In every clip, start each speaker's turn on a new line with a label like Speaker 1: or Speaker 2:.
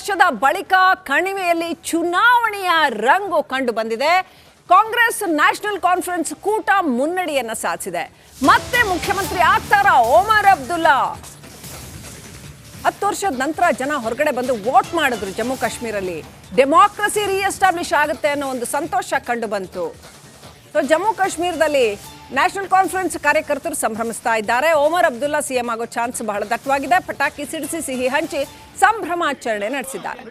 Speaker 1: ವರ್ಷದ ಬಳಿಕ ಕಣಿವೆಯಲ್ಲಿ ಚುನಾವಣೆಯ ರಂಗು ಕಂಡು ಬಂದಿದೆ. ಕಾಂಗ್ರೆಸ್ ನ್ಯಾಷನಲ್ ಕಾನ್ಫರೆನ್ಸ್ ಕೂಟ ಮುನ್ನಡೆಯನ್ನ ಸಾಧಿಸಿದೆ. ಮತ್ತೆ ಮುಖ್ಯಮಂತ್ರಿ ಆಗ್ತಾರ ಓಮರ್ ಅಬ್ದುಲ್ಲಾ. ಹತ್ತು ವರ್ಷದ ನಂತರ ಜನ ಹೊರಗಡೆ ಬಂದು ವೋಟ್ ಮಾಡಿದ್ರು ಜಮ್ಮು ಕಾಶ್ಮೀರಲ್ಲಿ. ಡೆಮಾಕ್ರಸಿ ರೀಎಸ್ಟಾಬ್ಲಿಷ್ ಆಗುತ್ತೆ ಅನ್ನೋ ಒಂದು ಸಂತೋಷ ಕಂಡು ಬಂತು. ಸೊ ಜಮ್ಮು ಕಾಶ್ಮೀರದಲ್ಲಿ ನ್ಯಾಷನಲ್ ಕಾನ್ಫರೆನ್ಸ್ ಕಾರ್ಯಕರ್ತರು ಸಂಭ್ರಮಿಸ್ತಾ ಇದ್ದಾರೆ ಓಮರ್ ಅಬ್ದುಲ್ಲಾ ಸಿಎಂ ಆಗೋ ಚಾನ್ಸ್ ಬಹಳ ದಟ್ಟವಾಗಿದೆ ಪಟಾಕಿ ಸಿಡಿಸಿ ಸಿಹಿ ಹಂಚಿ ಸಂಭ್ರಮಾಚರಣೆ ನಡೆಸಿದ್ದಾರೆ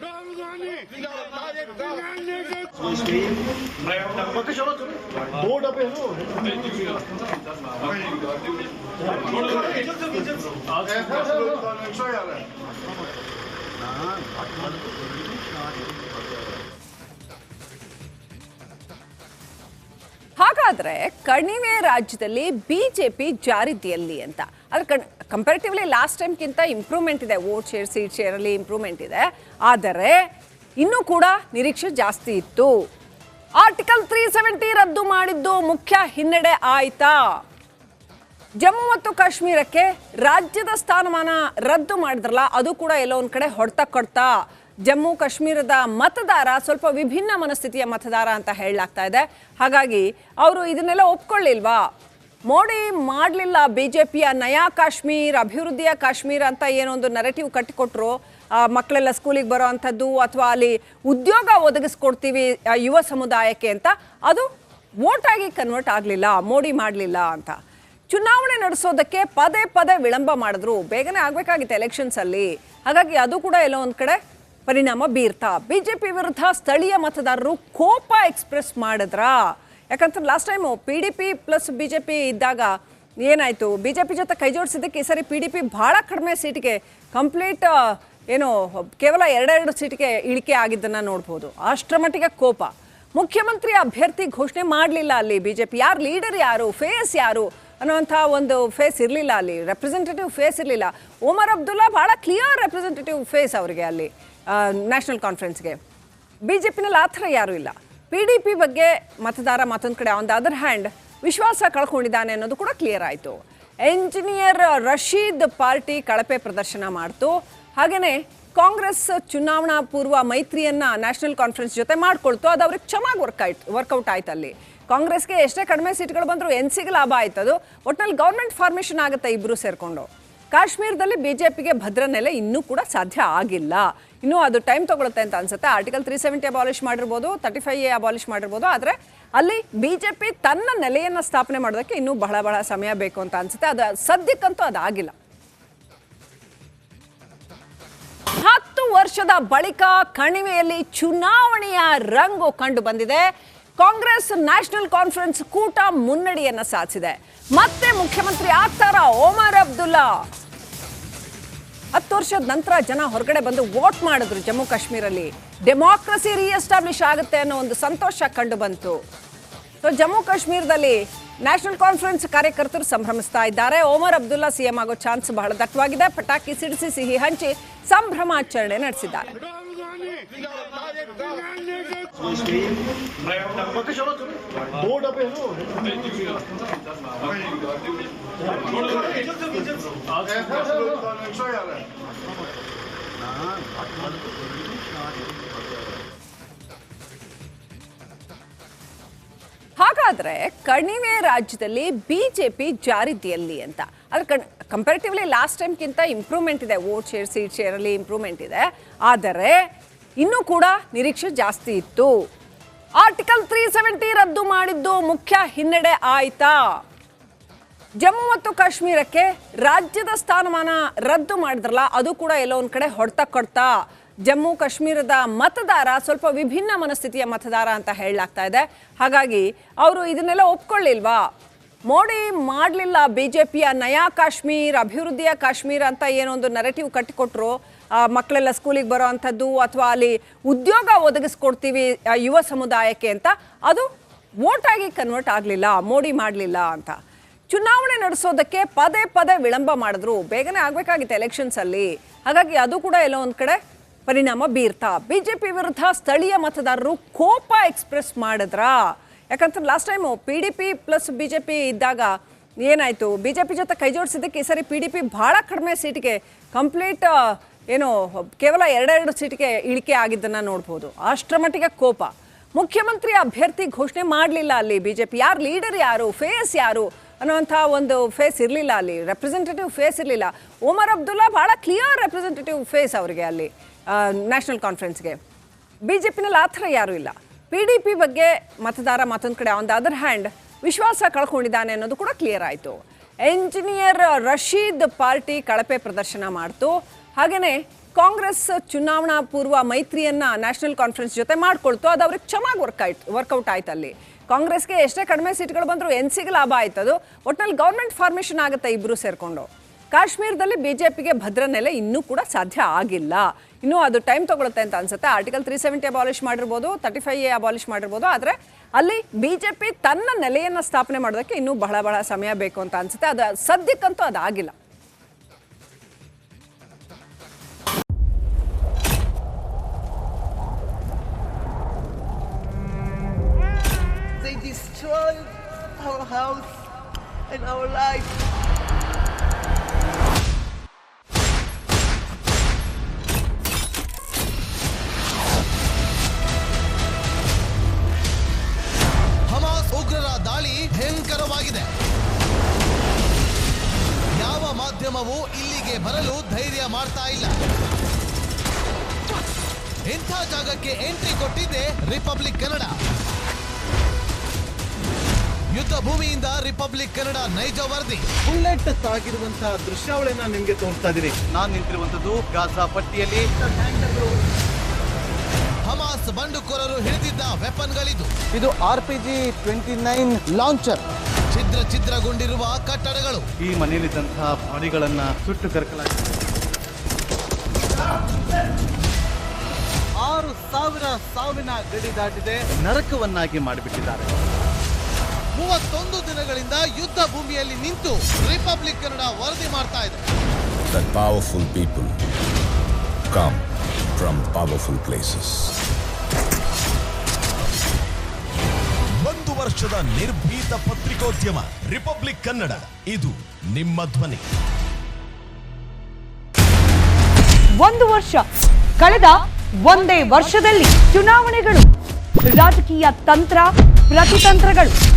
Speaker 1: ಹಾಗಾದ್ರೆ ಕಣಿವೆ ರಾಜ್ಯದಲ್ಲಿ ಬಿಜೆಪಿ ಜಾರಿದ್ಯಲ್ಲಿ ಅಂತ. ಅದ್ರ ಕಂಪ್ಯಾರಿಟಿವ್ಲಿ ಲಾಸ್ಟ್ ಟೈಮ್ಗಿಂತ ಇಂಪ್ರೂವ್ಮೆಂಟ್ ಇದೆ. ವೋಟ್ ಶೇರ್ ಸೀಟ್ ಶೇರಲ್ಲಿ ಇಂಪ್ರೂವ್ಮೆಂಟ್ ಇದೆ. ಆದರೆ ಇನ್ನೂ ಕೂಡ ನಿರೀಕ್ಷೆ ಜಾಸ್ತಿ ಇತ್ತು. ಆರ್ಟಿಕಲ್ ತ್ರೀ ಸೆವೆಂಟಿ ರದ್ದು ಮಾಡಿದ್ದು ಮುಖ್ಯ ಹಿನ್ನಡೆ ಆಯ್ತಾ? ಜಮ್ಮು ಮತ್ತು ಕಾಶ್ಮೀರಕ್ಕೆ ರಾಜ್ಯದ ಸ್ಥಾನಮಾನ ರದ್ದು ಮಾಡಿದ್ರಲ್ಲ, ಅದು ಕೂಡ ಎಲ್ಲೋ ಒಂದ್ ಕಡೆ ಹೊಡ್ತಾ ಕೊಡ್ತಾ. ಜಮ್ಮು ಕಾಶ್ಮೀರದ ಮತದಾರ ಸ್ವಲ್ಪ ವಿಭಿನ್ನ ಮನಸ್ಥಿತಿಯ ಮತದಾರ ಅಂತ ಹೇಳಲಾಗ್ತಾ ಇದೆ. ಹಾಗಾಗಿ ಅವರು ಇದನ್ನೆಲ್ಲ ಒಪ್ಕೊಳ್ಳಿಲ್ವಾ? ಮೋಡಿ ಮಾಡಲಿಲ್ಲ ಬಿ ಜೆ ಪಿಯ ನಯಾ ಕಾಶ್ಮೀರ್ ಅಭಿವೃದ್ಧಿಯ ಕಾಶ್ಮೀರ ಅಂತ ಏನೋ ಒಂದು ನರೇಟಿವ್ ಕಟ್ಟಿಕೊಟ್ರು. ಆ, ಮಕ್ಕಳೆಲ್ಲ ಸ್ಕೂಲಿಗೆ ಬರೋ ಅಂಥದ್ದು ಅಥವಾ ಅಲ್ಲಿ ಉದ್ಯೋಗ ಒದಗಿಸ್ಕೊಡ್ತೀವಿ ಯುವ ಸಮುದಾಯಕ್ಕೆ ಅಂತ. ಅದು ವೋಟಾಗಿ ಕನ್ವರ್ಟ್ ಆಗಲಿಲ್ಲ ಮೋಡಿ ಮಾಡಲಿಲ್ಲ ಅಂತ. ಚುನಾವಣೆ ನಡೆಸೋದಕ್ಕೆ ಪದೇ ಪದೇ ವಿಳಂಬ ಮಾಡಿದ್ರು. ಬೇಗನೆ ಆಗಬೇಕಾಗಿತ್ತು ಎಲೆಕ್ಷನ್ಸಲ್ಲಿ ಹಾಗಾಗಿ ಅದು ಕೂಡ ಎಲ್ಲೋ ಒಂದು ಕಡೆ ಪರಿಣಾಮ ಬೀರ್ತಾ. ಬಿಜೆಪಿ ವಿರುದ್ಧ ಸ್ಥಳೀಯ ಮತದಾರರು ಕೋಪ ಎಕ್ಸ್ಪ್ರೆಸ್ ಮಾಡಿದ್ರಾ? ಯಾಕಂದ್ರೆ last time P D P plus BJP ಇದ್ದಾಗ ಏನಾಯಿತು? ಬಿ ಜೆ ಪಿ ಜೊತೆ ಕೈ ಜೋಡಿಸಿದ್ದಕ್ಕೆ ಈ ಸರಿ ಪಿ ಡಿ ಪಿ ಭಾಳ ಕಡಿಮೆ ಸೀಟಿಗೆ ಕಂಪ್ಲೀಟ್ ಏನು, ಕೇವಲ ಎರಡೆರಡು ಸೀಟಿಗೆ ಇಳಿಕೆ ಆಗಿದ್ದನ್ನು ನೋಡ್ಬೋದು. ಅಷ್ಟರ ಮಟ್ಟಿಗೆ ಕೋಪ. ಮುಖ್ಯಮಂತ್ರಿ ಅಭ್ಯರ್ಥಿ ಘೋಷಣೆ ಮಾಡಲಿಲ್ಲ ಅಲ್ಲಿ ಬಿ ಜೆ ಪಿ ಯಾರು ಲೀಡರ್ ಯಾರು? ಫೇಸ್ ಯಾರು? ಅನ್ನುವಂಥ ಒಂದು ಫೇಸ್ ಇರಲಿಲ್ಲ ಅಲ್ಲಿ. ರೆಪ್ರೆಸೆಂಟೇಟಿವ್ ಫೇಸ್ ಇರಲಿಲ್ಲ. ಓಮರ್ ಅಬ್ದುಲ್ಲಾ ಭಾಳ ಕ್ಲಿಯರ್ ರೆಪ್ರೆಸೆಂಟೇಟಿವ್ ಫೇಸ್ ಅವರಿಗೆ ಅಲ್ಲಿ. ನ್ಯಾಷನಲ್ ಕಾನ್ಫರೆನ್ಸ್ಗೆ ಬಿ ಜೆ ಪಿನಲ್ಲಿ ಆ ಥರ ಯಾರೂ ಇಲ್ಲ. ಪಿ ಡಿ ಪಿ ಬಗ್ಗೆ ಮತದಾರ ಮತ್ತೊಂದು ಕಡೆ ಆನ್ ದ ಅದರ್ ಹ್ಯಾಂಡ್ ವಿಶ್ವಾಸ ಕಳ್ಕೊಂಡಿದ್ದಾನೆ ಅನ್ನೋದು ಕೂಡ ಕ್ಲಿಯರ್ ಆಯಿತು. ಎಂಜಿನಿಯರ್ ರಶೀದ್ ಪಾರ್ಟಿ ಕಳಪೆ ಪ್ರದರ್ಶನ ಮಾಡ್ತು. ಹಾಗೆಯೇ ಕಾಂಗ್ರೆಸ್ ಚುನಾವಣಾ ಪೂರ್ವ ಮೈತ್ರಿಯನ್ನ ನ್ಯಾಷನಲ್ ಕಾನ್ಫರೆನ್ಸ್ ಜೊತೆ ಮಾಡಿಕೊಳ್ತು. ಅದು ಅವ್ರಿಗೆ ಚೆನ್ನಾಗಿ ವರ್ಕ್ ಆಯ್ತು ವರ್ಕೌಟ್ ಆಯ್ತು ಅಲ್ಲಿ. ಕಾಂಗ್ರೆಸ್ಗೆ ಎಷ್ಟೇ ಕಡಿಮೆ ಸೀಟ್ಗಳು ಬಂದರೂ ಎನ್ ಸಿಗೆ ಲಾಭ ಆಯ್ತು ಅದು. ಒಟ್ಟಿನಲ್ಲಿ ಗೌರ್ಮೆಂಟ್ ಫಾರ್ಮೇಷನ್ ಆಗುತ್ತೆ ಇಬ್ಬರು ಸೇರಿಕೊಂಡು. ಕಾಶ್ಮೀರದಲ್ಲಿ ಬಿ ಜೆ ಪಿಗೆ ಭದ್ರ ನೆಲೆ ಇನ್ನೂ ಕೂಡ ಸಾಧ್ಯ ಆಗಿಲ್ಲ. ಇನ್ನೂ ಅದು ಟೈಮ್ ತಗೊಳುತ್ತೆ ಅಂತ ಅನ್ಸುತ್ತೆ. ಆರ್ಟಿಕಲ್ ತ್ರೀ ಸೆವೆಂಟಿ ಅಬಾಲಿಷ್ ಮಾಡಿರ್ಬೋದು ತರ್ಟಿ ಫೈವ್ ಎ ಅಬಾಲಿಷ್ ಮಾಡಿರ್ಬೋದು, ಆದರೆ ಅಲ್ಲಿ ಬಿಜೆಪಿ ತನ್ನ ನೆಲೆಯನ್ನು ಸ್ಥಾಪನೆ ಮಾಡೋದಕ್ಕೆ ಇನ್ನೂ ಬಹಳ ಬಹಳ ಸಮಯ ಬೇಕು ಅಂತ ಅನ್ಸುತ್ತೆ. ಅದು ಸದ್ಯಕ್ಕಂತೂ ಅದಾಗಿಲ್ಲ. ಹತ್ತು ವರ್ಷದ ಬಳಿಕ ಕಣಿವೆಯಲ್ಲಿ ಚುನಾವಣೆಯ ರಂಗು ಕಂಡು ಬಂದಿದೆ. ಕಾಂಗ್ರೆಸ್ ನ್ಯಾಷನಲ್ ಕಾನ್ಫರೆನ್ಸ್ ಕೂಟ ಮುನ್ನಡೆಯನ್ನ ಸಾಧಿಸಿದೆ. ಮತ್ತೆ ಮುಖ್ಯಮಂತ್ರಿ ಆಗ್ತಾರ ಓಮರ್ ಅಬ್ದುಲ್ಲಾ? ಹತ್ತು ವರ್ಷದ ನಂತರ ಜನ ಹೊರಗಡೆ ಬಂದು ವೋಟ್ ಮಾಡಿದ್ರು ಜಮ್ಮು ಕಾಶ್ಮೀರಲ್ಲಿ. ಡೆಮಾಕ್ರಸಿ ರೀಎಸ್ಟಾಬ್ಲಿಷ್ ಆಗುತ್ತೆ ಅನ್ನೋ ಒಂದು ಸಂತೋಷ ಕಂಡು ಬಂತು. ಸೊ ಜಮ್ಮು ಕಾಶ್ಮೀರದಲ್ಲಿ ನ್ಯಾಷನಲ್ ಕಾನ್ಫರೆನ್ಸ್ ಕಾರ್ಯಕರ್ತರು ಸಂಭ್ರಮಿಸ್ತಾ ಇದ್ದಾರೆ. ಓಮರ್ ಅಬ್ದುಲ್ಲಾ ಸಿಎಂ ಆಗೋ ಚಾನ್ಸ್ ಬಹಳ ದಟ್ಟವಾಗಿದೆ. ಪಟಾಕಿ ಸಿಡಿಸಿ ಸಿಹಿ ಹಂಚಿ ಸಂಭ್ರಮಾಚರಣೆ ನಡೆಸಿದ್ದಾರೆ.
Speaker 2: दो डब्बे हैं
Speaker 1: ಹಾಗಾದ್ರೆ ಕಣಿವೆ ರಾಜ್ಯದಲ್ಲಿ ಬಿಜೆಪಿ ಜಾರಿದ್ಯಲ್ಲಿ ಅಂತ ಅದ್ರ ಕಂಪೇರಿಟಿವ್ಲಿ ಲಾಸ್ಟ್ ಟೈಮ್ಗಿಂತ ಇಂಪ್ರೂವ್ಮೆಂಟ್ ಇದೆ ವೋಟ್ ಶೇರ್ ಸೀಟ್ ಶೇರಲ್ಲಿ ಇಂಪ್ರೂವ್ಮೆಂಟ್ ಇದೆ ಆದರೆ ಇನ್ನೂ ಕೂಡ ನಿರೀಕ್ಷೆ ಜಾಸ್ತಿ ಇತ್ತು. ಆರ್ಟಿಕಲ್ ತ್ರೀ ಸೆವೆಂಟಿ ರದ್ದು ಮಾಡಿದ್ದು ಮುಖ್ಯ ಹಿನ್ನಡೆ ಆಯ್ತಾ? ಜಮ್ಮು ಮತ್ತು ಕಾಶ್ಮೀರಕ್ಕೆ ರಾಜ್ಯದ ಸ್ಥಾನಮಾನ ರದ್ದು ಮಾಡಿದ್ರಲ್ಲ, ಅದು ಕೂಡ ಎಲ್ಲೋ ಒಂದು ಕಡೆ ಹೊಡೆತ ಕೊಡ್ತಾ. ಜಮ್ಮು ಕಾಶ್ಮೀರದ ಮತದಾರ ಸ್ವಲ್ಪ ವಿಭಿನ್ನ ಮನಸ್ಥಿತಿಯ ಮತದಾರ ಅಂತ ಹೇಳಲಾಗ್ತಾ ಇದೆ. ಹಾಗಾಗಿ ಅವರು ಇದನ್ನೆಲ್ಲ ಒಪ್ಕೊಳ್ಳಿಲ್ವಾ? ಮೋಡಿ ಮಾಡಲಿಲ್ಲ ಬಿಜೆಪಿಯ ನಯಾ ಕಾಶ್ಮೀರ್, ಅಭಿವೃದ್ಧಿಯ ಕಾಶ್ಮೀರ ಅಂತ ಏನೋ ಒಂದು ನರೇಟಿವ್ ಕಟ್ಟಿಕೊಟ್ರು. ಮಕ್ಕಳೆಲ್ಲ ಸ್ಕೂಲಿಗೆ ಬರೋ ಅಂಥದ್ದು ಅಥವಾ ಅಲ್ಲಿ ಉದ್ಯೋಗ ಒದಗಿಸ್ಕೊಡ್ತೀವಿ ಯುವ ಸಮುದಾಯಕ್ಕೆ ಅಂತ. ಅದು ವೋಟ್ ಆಗಿ ಕನ್ವರ್ಟ್ ಆಗಲಿಲ್ಲ, ಮೋಡಿ ಮಾಡಲಿಲ್ಲ ಅಂತ. ಚುನಾವಣೆ ನಡೆಸೋದಕ್ಕೆ ಪದೇ ಪದೇ ವಿಳಂಬ ಮಾಡಿದ್ರು. ಬೇಗನೆ ಆಗಬೇಕಾಗಿತ್ತು ಎಲೆಕ್ಷನ್ಸಲ್ಲಿ ಹಾಗಾಗಿ ಅದು ಕೂಡ ಎಲ್ಲೋ ಒಂದು ಕಡೆ ಪರಿಣಾಮ ಬೀರ್ತಾ. ಬಿ ಜೆ ಪಿ ವಿರುದ್ಧ ಸ್ಥಳೀಯ ಮತದಾರರು ಕೋಪ ಎಕ್ಸ್ಪ್ರೆಸ್ ಮಾಡಿದ್ರಾ? ಯಾಕಂದ್ರೆ last time P D P plus B J P ಇದ್ದಾಗ ಏನಾಯಿತು? ಬಿ ಜೆ ಪಿ ಜೊತೆ ಕೈ ಜೋಡಿಸಿದ್ದಕ್ಕೆ ಈ ಸರಿ ಪಿ ಡಿ ಪಿ ಭಾಳ ಕಡಿಮೆ ಸೀಟಿಗೆ ಕಂಪ್ಲೀಟ್ ಏನು, ಕೇವಲ ಎರಡೆರಡು ಸೀಟಿಗೆ ಇಳಿಕೆ ಆಗಿದ್ದನ್ನು ನೋಡ್ಬೋದು. ಅಷ್ಟರ ಮಟ್ಟಿಗೆ ಕೋಪ. ಮುಖ್ಯಮಂತ್ರಿ ಅಭ್ಯರ್ಥಿ ಘೋಷಣೆ ಮಾಡಲಿಲ್ಲ ಅಲ್ಲಿ ಬಿ ಜೆ ಪಿ ಯಾರು ಲೀಡರ್ ಯಾರು ಫೇಸ್ ಯಾರು ಅನ್ನುವಂಥ ಒಂದು ಫೇಸ್ ಇರಲಿಲ್ಲ ಅಲ್ಲಿ. ರೆಪ್ರೆಸೆಂಟೇಟಿವ್ ಫೇಸ್ ಇರಲಿಲ್ಲ. ಒಮರ್ ಅಬ್ದುಲ್ಲಾ ಭಾಳ ಕ್ಲಿಯರ್ ರೆಪ್ರೆಸೆಂಟೇಟಿವ್ ಫೇಸ್ ಅವರಿಗೆ ಅಲ್ಲಿ ನ್ಯಾಷನಲ್ ಕಾನ್ಫರೆನ್ಸ್ಗೆ ಬಿ ಜೆ ಪಿನಲ್ಲಿ ಆ ಥರ ಯಾರೂ ಇಲ್ಲ. ಪಿ ಡಿ ಪಿ ಬಗ್ಗೆ ಮತದಾರ ಮತ್ತೊಂದು ಕಡೆ ಆನ್ ದ ಅದರ್ ಹ್ಯಾಂಡ್ ವಿಶ್ವಾಸ ಕಳ್ಕೊಂಡಿದ್ದಾನೆ ಅನ್ನೋದು ಕೂಡ ಕ್ಲಿಯರ್ ಆಯಿತು. ಎಂಜಿನಿಯರ್ ರಶೀದ್ ಪಾರ್ಟಿ ಕಳಪೆ ಪ್ರದರ್ಶನ ಮಾಡ್ತು. ಹಾಗೆಯೇ ಕಾಂಗ್ರೆಸ್ ಚುನಾವಣಾ ಪೂರ್ವ ಮೈತ್ರಿಯನ್ನ ನ್ಯಾಷನಲ್ ಕಾನ್ಫರೆನ್ಸ್ ಜೊತೆ ಮಾಡಿಕೊಳ್ತು. ಅದು ಅವ್ರಿಗೆ ಚೆನ್ನಾಗಿ ವರ್ಕ್ ಆಯ್ತು ವರ್ಕೌಟ್ ಆಯ್ತು ಅಲ್ಲಿ. ಕಾಂಗ್ರೆಸ್ಗೆ ಎಷ್ಟೇ ಕಡಿಮೆ ಸೀಟ್ಗಳು ಬಂದರೂ ಎನ್ ಸಿಗೆ ಲಾಭ ಆಯ್ತದು ಒಟ್ಟಿನಲ್ಲಿ ಗೌರ್ಮೆಂಟ್ ಫಾರ್ಮೇಷನ್ ಆಗುತ್ತೆ ಇಬ್ಬರು ಸೇರಿಕೊಂಡು. ಕಾಶ್ಮೀರದಲ್ಲಿ ಬಿಜೆಪಿಗೆ ಭದ್ರ ನೆಲೆ ಇನ್ನೂ ಕೂಡ ಸಾಧ್ಯ ಆಗಿಲ್ಲ. ಇನ್ನೂ ಅದು ಟೈಮ್ ತಗೊಳುತ್ತೆ ಅಂತ ಅನ್ಸುತ್ತೆ. ಆರ್ಟಿಕಲ್ ತ್ರೀ ಸೆವೆಂಟಿ ಅಬಾಲಿಷ್ ಮಾಡಿರ್ಬೋದು ತರ್ಟಿ ಫೈವ್ ಎ ಅಬಾಲಿಷ್ ಮಾಡಿರ್ಬೋದು. ಆದರೆ ಅಲ್ಲಿ ಬಿ ಜೆ ಪಿ ತನ್ನ ನೆಲೆಯನ್ನು ಸ್ಥಾಪನೆ ಮಾಡೋದಕ್ಕೆ ಇನ್ನೂ ಬಹಳ ಬಹಳ ಸಮಯ ಬೇಕು ಅಂತ ಅನ್ಸುತ್ತೆ. ಅದು ಸದ್ಯಕ್ಕಂತೂ ಅದಾಗಿಲ್ಲ.
Speaker 3: Destroyed our house and our life.
Speaker 4: Hamas ಉಗ್ರರ ದಾಳಿ ಭಯಂಕರವಾಗಿದೆ. ಯಾವ ಮಾಧ್ಯಮವೂ ಇಲ್ಲಿಗೆ ಬರಲು ಧೈರ್ಯ ಮಾಡ್ತಾ ಇಲ್ಲ. ಇಂಥ ಜಾಗಕ್ಕೆ ಎಂಟ್ರಿ ಕೊಟ್ಟಿದೆ ರಿಪಬ್ಲಿಕ್ ಕನ್ನಡ. ಯುದ್ಧ ಭೂಮಿಯಿಂದ ರಿಪಬ್ಲಿಕ್ ಕನ್ನಡ ನೈಜ ವರದಿ.
Speaker 5: ಬುಲೆಟ್ ತಾಗಿರುವಂತಹ ದೃಶ್ಯಾವಳಿಯನ್ನ ನಿಮ್ಗೆ ತೋರಿಸ್ತಾ ಇದೀನಿ ನಾನ್ ನಿಂತಿರುವಂತದ್ದು ಗಾಜಾ ಪಟ್ಟಿಯಲ್ಲಿ.
Speaker 4: ಹಮಾಸ್ ಬಂಡುಕೋರರು ಹಿಡಿದಿದ್ದ ವೆಪನ್ಗಳಿದು.
Speaker 5: ಇದು R P G twenty nine launcher.
Speaker 4: ಛಿದ್ರ ಛಿದ್ರಗೊಂಡಿರುವ ಕಟ್ಟಡಗಳು.
Speaker 5: ಈ ಮನೆಯಲ್ಲಿದ್ದಂತಹ ಬಾಡಿಗಳನ್ನ ಸುಟ್ಟು ಕರಕಲಾಗಿದೆ. ಆರು ಸಾವಿರ ಸಾವಿನ ಗಡಿ ದಾಟಿದೆ. ನರಕವನ್ನಾಗಿ ಮಾಡಿಬಿಟ್ಟಿದ್ದಾರೆ.
Speaker 4: ಮೂವತ್ತೊಂದು ದಿನಗಳಿಂದ ಯುದ್ಧ ಭೂಮಿಯಲ್ಲಿ ನಿಂತು ರಿಪಬ್ಲಿಕ್ ಕನ್ನಡ ವರದಿ ಮಾಡ್ತಾ ಇದೆ.
Speaker 6: That powerful people come from powerful places.
Speaker 7: ಒಂದು ವರ್ಷದ ನಿರ್ಭೀತ ಪತ್ರಿಕೋದ್ಯಮ ರಿಪಬ್ಲಿಕ್ ಕನ್ನಡ. ಇದು ನಿಮ್ಮ ಧ್ವನಿ.
Speaker 8: ಒಂದು ವರ್ಷ. ಕಳೆದ ಒಂದೇ ವರ್ಷದಲ್ಲಿ ಚುನಾವಣೆಗಳು ರಾಜಕೀಯ ತಂತ್ರ ಪ್ರತಿತಂತ್ರಗಳು.